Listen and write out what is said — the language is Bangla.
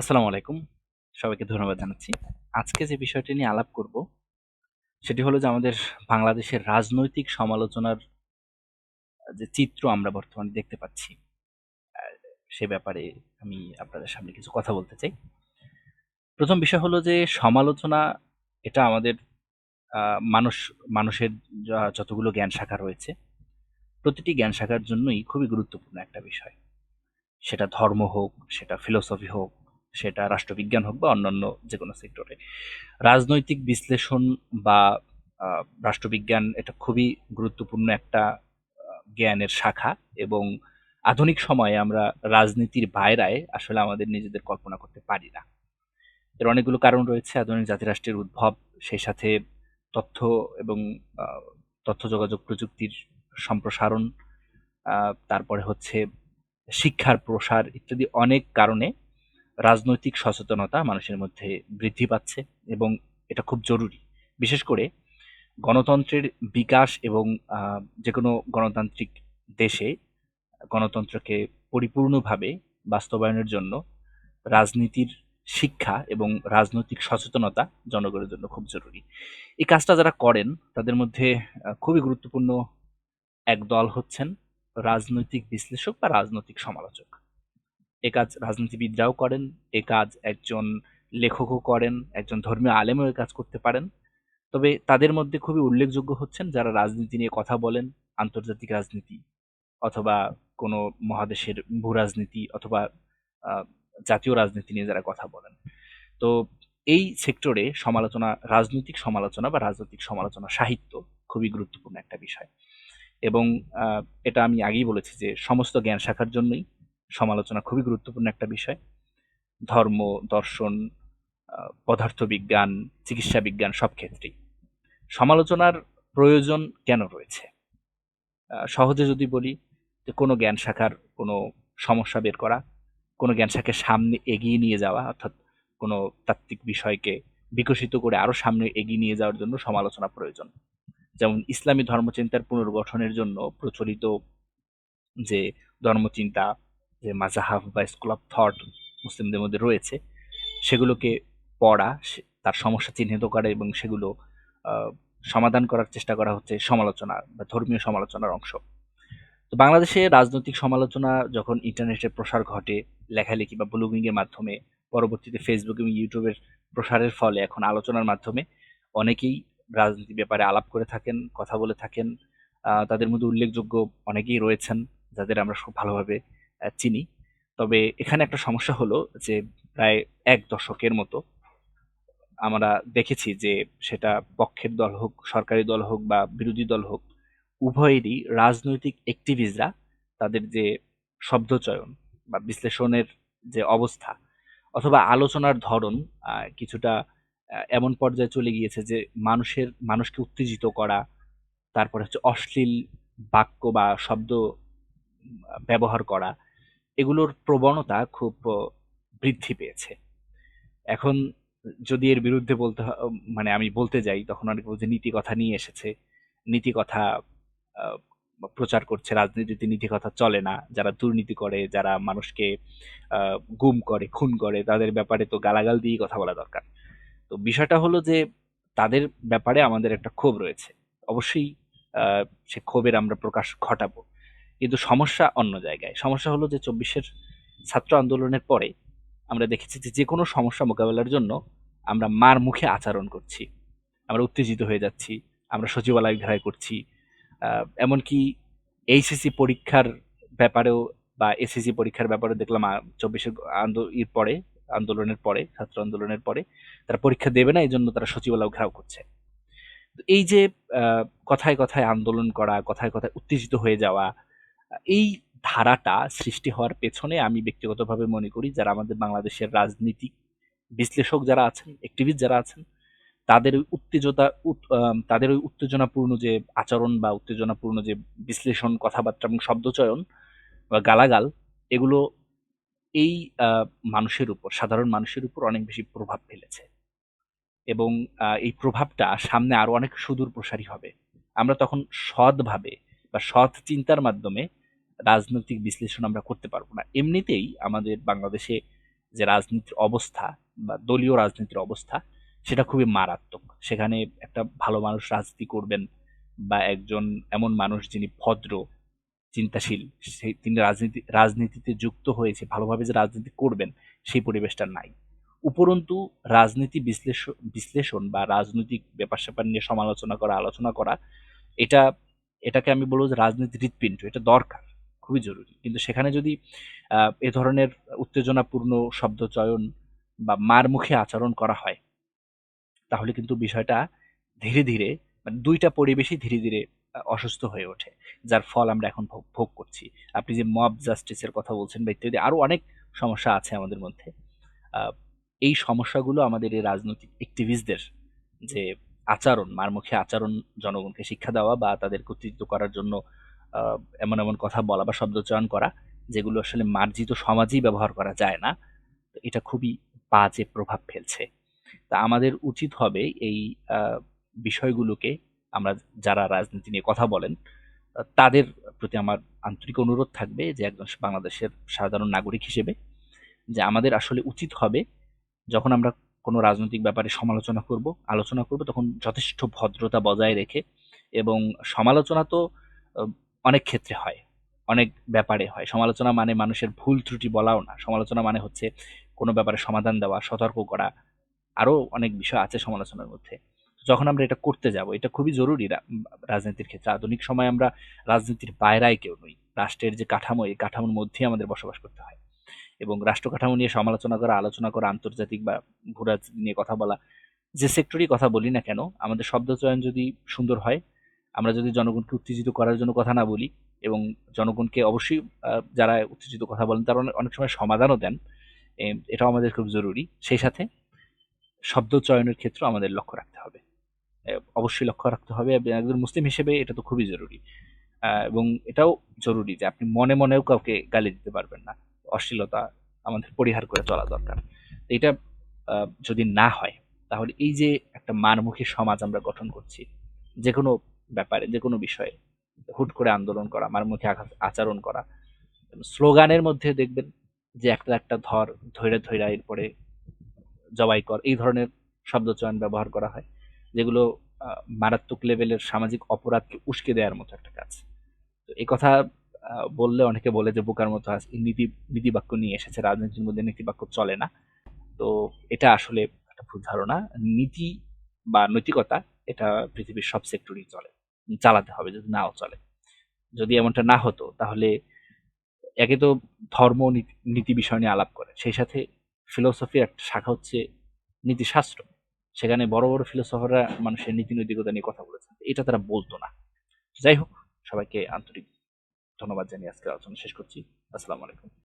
আসসালামু আলাইকুম। সবাইকে ধন্যবাদ জানাচ্ছি। আজকে যে বিষয়টি নিয়ে আলাপ করব, সেটি হলো যে আমাদের বাংলাদেশের রাজনৈতিক সমালোচনার যে চিত্র আমরা বর্তমানে দেখতে পাচ্ছি সে ব্যাপারে আমি আপনাদের সামনে কিছু কথা বলতে চাই। প্রথম বিষয় হলো যে সমালোচনা, এটা আমাদের মানুষ, মানুষের যতগুলো জ্ঞান শাখা রয়েছে, প্রতিটি জ্ঞান শাখার জন্যই খুবই গুরুত্বপূর্ণ একটা বিষয়। সেটা ধর্ম হোক, সেটা ফিলোসফি হোক সেটা রাষ্ট্রবিজ্ঞান হোক বা অন্যান্য যে কোনো সেক্টরে। রাজনৈতিক বিশ্লেষণ বা রাষ্ট্রবিজ্ঞান এটা খুবই গুরুত্বপূর্ণ একটা জ্ঞানের শাখা এবং আধুনিক সময়ে আমরা রাজনীতির বাইরায় আসলে আমাদের নিজেদের কল্পনা করতে পারি না। এর অনেকগুলো কারণ রয়েছে, আধুনিক জাতিরাষ্ট্রের উদ্ভব, সেই সাথে তথ্য এবং তথ্য যোগাযোগ প্রযুক্তির সম্প্রসারণ তারপরে হচ্ছে শিক্ষার প্রসার ইত্যাদি অনেক কারণে রাজনৈতিক সচেতনতা মানুষের মধ্যে বৃদ্ধি পাচ্ছে এবং এটা খুব জরুরি। বিশেষ করে গণতন্ত্রের বিকাশ এবং যে কোনো গণতান্ত্রিক দেশে গণতন্ত্রকে পরিপূর্ণভাবে বাস্তবায়নের জন্য রাজনীতির শিক্ষা এবং রাজনৈতিক সচেতনতা জনগণের জন্য খুব জরুরি। এই কাজটা যারা করেন, তাদের মধ্যে খুবই গুরুত্বপূর্ণ এক দল হচ্ছেন রাজনৈতিক বিশ্লেষক বা রাজনৈতিক সমালোচক। এ কাজ রাজনীতিবিদরাও করেন, এ কাজ একজন লেখকও করেন, একজন ধর্মীয় আলেমও এ কাজ করতে পারেন। তবে তাদের মধ্যে খুবই উল্লেখযোগ্য হচ্ছেন যারা রাজনীতি নিয়ে কথা বলেন, আন্তর্জাতিক রাজনীতি অথবা কোনো মহাদেশের ভূ রাজনীতি অথবা জাতীয় রাজনীতি নিয়ে যারা কথা বলেন। তো এই সেক্টরে সমালোচনা, রাজনৈতিক সমালোচনা বা রাজনৈতিক সমালোচনা সাহিত্য খুবই গুরুত্বপূর্ণ একটা বিষয়। এবং এটা আমি আগেই বলেছি যে সমস্ত জ্ঞান শাখার জন্যই সমালোচনা খুবই গুরুত্বপূর্ণ একটা বিষয়। ধর্ম, দর্শন পদার্থবিজ্ঞান চিকিৎসা বিজ্ঞান সব ক্ষেত্রেই। সমালোচনার প্রয়োজন কেন রয়েছে? সহজে যদি বলি যে কোনো জ্ঞান শাখার কোনো সমস্যা বের করা, কোনো জ্ঞান শাখাকে সামনে এগিয়ে নিয়ে যাওয়া, অর্থাৎ কোনো তাত্ত্বিক বিষয়কে বিকশিত করে আরও সামনে এগিয়ে নিয়ে যাওয়ার জন্য সমালোচনা প্রয়োজন। যেমন ইসলামী ধর্মচিন্তার পুনর্গঠনের জন্য প্রচলিত যে ধর্মচিন্তা যে মাজাহাব বা স্কুল অফ থট মুসলিমদের মধ্যে রয়েছে, সেগুলোকে পড়া তার সমস্যা চিহ্নিত করা এবং সেগুলো সমাধান করার চেষ্টা করা হচ্ছে সমালোচনা বা ধর্মীয় সমালোচনার অংশ। তো বাংলাদেশে রাজনৈতিক সমালোচনা যখন ইন্টারনেটের প্রসার ঘটে, লেখালেখি বা ব্লগিং এর মাধ্যমে, পরবর্তীতে ফেসবুক এবং ইউটিউবের প্রসারের ফলে এখন আলোচনার মাধ্যমে, অনেকেই রাজনীতির ব্যাপারে আলাপ করে থাকেন, কথা বলে থাকেন তাদের মধ্যে উল্লেখযোগ্য অনেকেই রয়েছেন, যাদের আমরা খুব ভালোভাবে চিনি। তবে এখানে একটা সমস্যা হলো যে প্রায় এক দশকের মতো আমরা দেখেছি যে সেটা পক্ষের দল হোক, সরকারি দল হোক বা বিরোধী দল হোক, উভয়েরই রাজনৈতিক অ্যাক্টিভিস্টরা তাদের যে শব্দচয়ন বা বিশ্লেষণের যে অবস্থা অথবা আলোচনার ধরন কিছুটা এমন পর্যায়ে চলে গিয়েছে যে মানুষের, মানুষকে উত্তেজিত করা, তারপরে হচ্ছে অশ্লীল বাক্য বা শব্দ ব্যবহার করা এগুলোর প্রবণতা খুব বৃদ্ধি পেয়েছে। এখন যদি এর বিরুদ্ধে বলতে মানে আমি বলতে যাই, তখন অনেকে বলছে নীতি কথা নিয়ে এসেছে। নীতি কথা প্রচার করছে, রাজনীতিতে নীতি কথা চলে না। যারা দুর্নীতি করে, যারা মানুষকে গুম করে, খুন করে, তাদের ব্যাপারে তো গালাগাল দিয়ে কথা বলা দরকার। তো বিষয়টা হলো যে, তাদের ব্যাপারে আমাদের একটা ক্ষোভ রয়েছে। অবশ্যই সে ক্ষোভের আমরা প্রকাশ ঘটাবো। কিন্তু সমস্যা অন্য জায়গায়। সমস্যা হলো যে চব্বিশের ছাত্র আন্দোলনের পরে আমরা দেখেছি যে যে কোনো সমস্যা মোকাবেলার জন্য আমরা মার মুখে আচরণ করছি। আমরা উত্তেজিত হয়ে যাচ্ছি, আমরা সচিবালয় ঘেরাই করছি। এমনকি এইচএসসি পরীক্ষার ব্যাপারেও বা এসএসসি পরীক্ষার ব্যাপারে দেখলাম চব্বিশের এর পরে, আন্দোলনের পরে, ছাত্র আন্দোলনের পরে তারা পরীক্ষা দেবে না এই জন্য তারা সচিবালয় ঘেরাও করছে। এই যে কথায় কথায় আন্দোলন করা, কথায় কথায় উত্তেজিত হয়ে যাওয়া এই ধারাটা সৃষ্টি হওয়ার পেছনে আমি ব্যক্তিগতভাবে মনে করি যারা আমাদের বাংলাদেশের রাজনীতিক বিশ্লেষক যারা আছেন অ্যাক্টিভিস্ট যারা আছেন, তাদের ওই উত্তেজতা, উত- তাদের ওই উত্তেজনাপূর্ণ যে আচরণ বা উত্তেজনাপূর্ণ যে বিশ্লেষণ, কথাবার্তা এবং শব্দচয়ন বা গালাগাল, এগুলো এই মানুষের উপর, সাধারণ মানুষের উপর অনেক বেশি প্রভাব ফেলেছে। এবং এই প্রভাবটা সামনে আরও অনেক সুদূর প্রসারী হবে। আমরা তখন সৎভাবে বা সৎ চিন্তার মাধ্যমে রাজনৈতিক বিশ্লেষণ আমরা করতে পারব না। এমনিতেই আমাদের বাংলাদেশে যে রাজনীতির অবস্থা বা দলীয় রাজনীতির অবস্থা, সেটা খুবই মারাত্মক। সেখানে একটা ভালো মানুষ রাজনীতি করবেন বা একজন এমন মানুষ যিনি ভদ্র, চিন্তাশীল সেই তিনি রাজনীতি, রাজনীতিতে যুক্ত হয়েছে ভালোভাবে যে রাজনীতি করবেন, সেই পরিবেশটা নাই। উপরন্তু রাজনীতি বিশ্লেষণ বিশ্লেষণ বা রাজনৈতিক ব্যাপার স্যাপার নিয়ে সমালোচনা করা, আলোচনা করা, এটা, এটাকে আমি বলব যে রাজনীতি হৃৎপিণ্ড, এটা দরকার। খুবই জরুরি। কিন্তু সেখানে যদি এ ধরনের উত্তেজনাপূর্ণ শব্দ চয়ন বা মার মুখে আচরণ করা হয়, তাহলে কিন্তু বিষয়টা ধীরে ধীরে মানে দুইটা পরিবেশই ধীরে ধীরে অসুস্থ হয়ে ওঠে, যার ফল আমরা এখন ভোগ করছি। আপনি যে মব জাস্টিসের কথা বলছেন বা ইত্যাদি আরও অনেক সমস্যা আছে আমাদের মধ্যে। এই সমস্যাগুলো আমাদের এই রাজনৈতিক অ্যাক্টিভিস্টদের যে আচরণ মারমুখী আচরণ, জনগণকে শিক্ষা দেওয়া বা তাদের কর্তৃত্ব করার জন্য এমন এমন কথা বলা বা শব্দচয়ন করা যেগুলো আসলে মার্জিত সমাজেই ব্যবহার করা যায় না। তো এটা খুবই বাজে প্রভাব ফেলছে। তা আমাদের উচিত হবে এই বিষয়গুলোকে আমরা যারা রাজনীতি নিয়ে কথা বলেন তাদের প্রতি আমার আন্তরিক অনুরোধ থাকবে যে একজন বাংলাদেশের সাধারণ নাগরিক হিসেবে যে আমাদের আসলে উচিত হবে যখন আমরা কোনো রাজনৈতিক ব্যাপারে সমালোচনা করব, আলোচনা করব, তখন যথেষ্ট ভদ্রতা বজায় রেখে এবং সমালোচনা তো অনেক ক্ষেত্রে হয়, অনেক ব্যাপারে হয়। সমালোচনা মানে মানুষের ভুল ত্রুটি বলাও না। সমালোচনা মানে হচ্ছে কোনো ব্যাপারে সমাধান দেওয়া, সতর্ক করা, আরও অনেক বিষয় আছে সমালোচনার মধ্যে। যখন আমরা এটা করতে যাব, এটা খুবই জরুরি রাজনীতির ক্ষেত্রে। আধুনিক সময় আমরা রাজনীতির বাইরায় কেউ নই। রাষ্ট্রের যে কাঠামো, এই কাঠামোর মধ্যেই আমাদের বসবাস করতে হয়। এবং রাষ্ট্র কাঠামো নিয়ে সমালোচনা করা, আলোচনা করা, আন্তর্জাতিক বা ভূরাজ নিয়ে কথা বলা, যে সেক্টরই কথা বলি না কেন, আমাদের শব্দ চয়ন যদি সুন্দর হয় আমরা যদি জনগণকে উত্তেজিত করার জন্য কথা না বলি এবং জনগণকে অবশ্যই যারা উত্তেজিত কথা বলেন তারা অনেক- সময় সমাধানও দেন এটাও আমাদের খুব জরুরি। সেই সাথে শব্দ চয়নের ক্ষেত্রে আমাদের লক্ষ্য রাখতে হবে। অবশ্যই লক্ষ্য রাখতে হবে। একজন মুসলিম হিসেবে এটা তো খুবই জরুরি। এবং এটাও জরুরি যে আপনি মনে মনেও কাউকে গালি দিতে পারবেন না। অশ্লীলতা আমাদের পরিহার করে চলা দরকার। এটা যদি না হয়, তাহলে এই যে একটা মানমুখী সমাজ আমরা গঠন করছি যে কোনো ব্যাপারে, যে কোনো বিষয়ে হুট করে আন্দোলন করা, মারমুখী আচরণ করা। স্লোগানের মধ্যে দেখবেন যে একটা একটা ধর ধৈর্য ধৈর্য এরপরে জবাই কর, এই ধরনের শব্দচয়ন ব্যবহার করা হয়, যেগুলো মারাত্মক লেভেলের সামাজিক অপরাধকে উস্কে দেওয়ার মতো একটা কাজ। তো এই কথা বললে অনেকে বলে যে বোকার মতো আজ নীতি, নীতিবাক্য নিয়ে এসেছে রাজনীতির মধ্যে নীতিবাক্য চলে না। তো এটা আসলে একটা ভুল ধারণা। নীতি বা নৈতিকতা এটা পৃথিবীর সব সেক্টরেই চলে। চালাতে হবে যদি নাও চলে। যদি এমনটা না হতো, তাহলে একে তো ধর্ম নীতি বিষয় নিয়ে আলাপ করে। সেই সাথে ফিলোসফির একটা শাখা হচ্ছে নীতিশাস্ত্র। সেখানে বড় বড় ফিলোসফাররা মানুষের নীতি নৈতিকতা নিয়ে কথা বলেছেন। এটা তারা বলতো না। যাই হোক, সবাইকে আন্তরিক ধন্যবাদ জানিয়ে আজকে আলোচনা শেষ করছি। আসসালামু আলাইকুম।